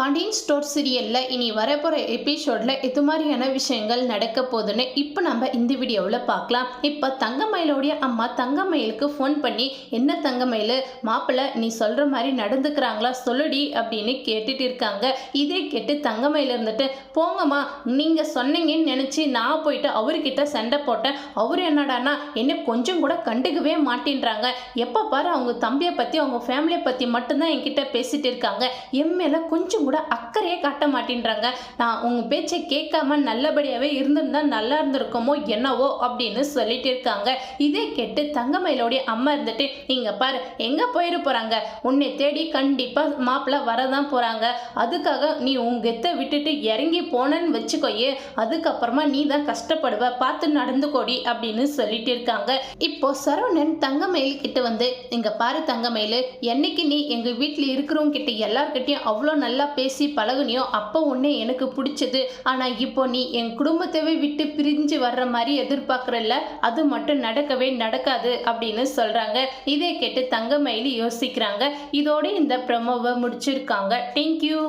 Pandian store சீரியலில் இனி வரப்போகிற எபிசோடில் இது மாதிரியான விஷயங்கள் நடக்க போகுதுன்னு இப்போ நம்ம இந்த வீடியோவில் பார்க்கலாம். இப்போ தங்கமயிலோடைய அம்மா தங்கமயிலுக்கு ஃபோன் பண்ணி என்ன தங்கமயில் மாப்பிள்ளை நீ சொல்கிற மாதிரி நடந்துக்கிறாங்களா? சொல்லுடி அப்படின்னு கேட்டுட்டு இருக்காங்க. இதே கேட்டு தங்கமயில் இருந்துட்டு போங்கம்மா நீங்கள் சொன்னீங்கன்னு நினச்சி நான் போயிட்டு அவர்கிட்ட சண்டை போட்டேன். அவர் என்னடான்னா என்ன கொஞ்சம் கூட கண்டுக்கவே மாட்டேன்றாங்க. எப்போ பாரு அவங்க தம்பியை பற்றி அவங்க ஃபேமிலியை பற்றி மட்டும்தான் என்கிட்ட பேசிட்டு இருக்காங்க. என் மேலே கொஞ்சம் கூட அக்கறையே காட்ட மாட்டேன்றாங்க. நான் உங்கள் பேச்சை கேட்காம நல்லபடியாகவே இருந்திருந்தா நல்லா இருந்திருக்குமோ என்னவோ அப்படின்னு சொல்லிட்டு இருக்காங்க. இதே கேட்டு தங்கமயிலோடைய அம்மா இருந்துட்டு இங்கே பாரு எங்கே போயிட போகிறாங்க உன்னை தேடி கண்டிப்பாக மாப்பிள்ளை வரதான் போகிறாங்க அதுக்காக நீ உன் கெத்தை விட்டுட்டு இறங்கி போனேன்னு வச்சுக்கோயே அதுக்கப்புறமா நீ தான் கஷ்டப்படுவ. பார்த்து நடந்து கொடி அப்படின்னு சொல்லிட்டு இருக்காங்க. இப்போ சரவணன் தங்கமயில் கிட்ட வந்து இங்கே பாரு தங்கமயில் என்னைக்கு நீ எங்கள் வீட்டில் இருக்கிறவங்க கிட்ட எல்லார்கிட்டையும் அவ்வளோ நல்லா பேசி பழகுனியோ அப்போ ஒன்று எனக்கு பிடிச்சது. ஆனால் இப்போ நீ என் குடும்பத்தவே விட்டு பிரிஞ்சு வர்ற மாதிரி எதிர்பார்க்குறல்ல அது மட்டும் நடக்கவே நடக்காது அப்படின்னு சொல்கிறாங்க இதை கேட்டு தங்கமயிலி யோசிக்கிறாங்க. இதோடு இந்த ப்ரமோவை முடிச்சிருக்காங்க. தேங்க்யூ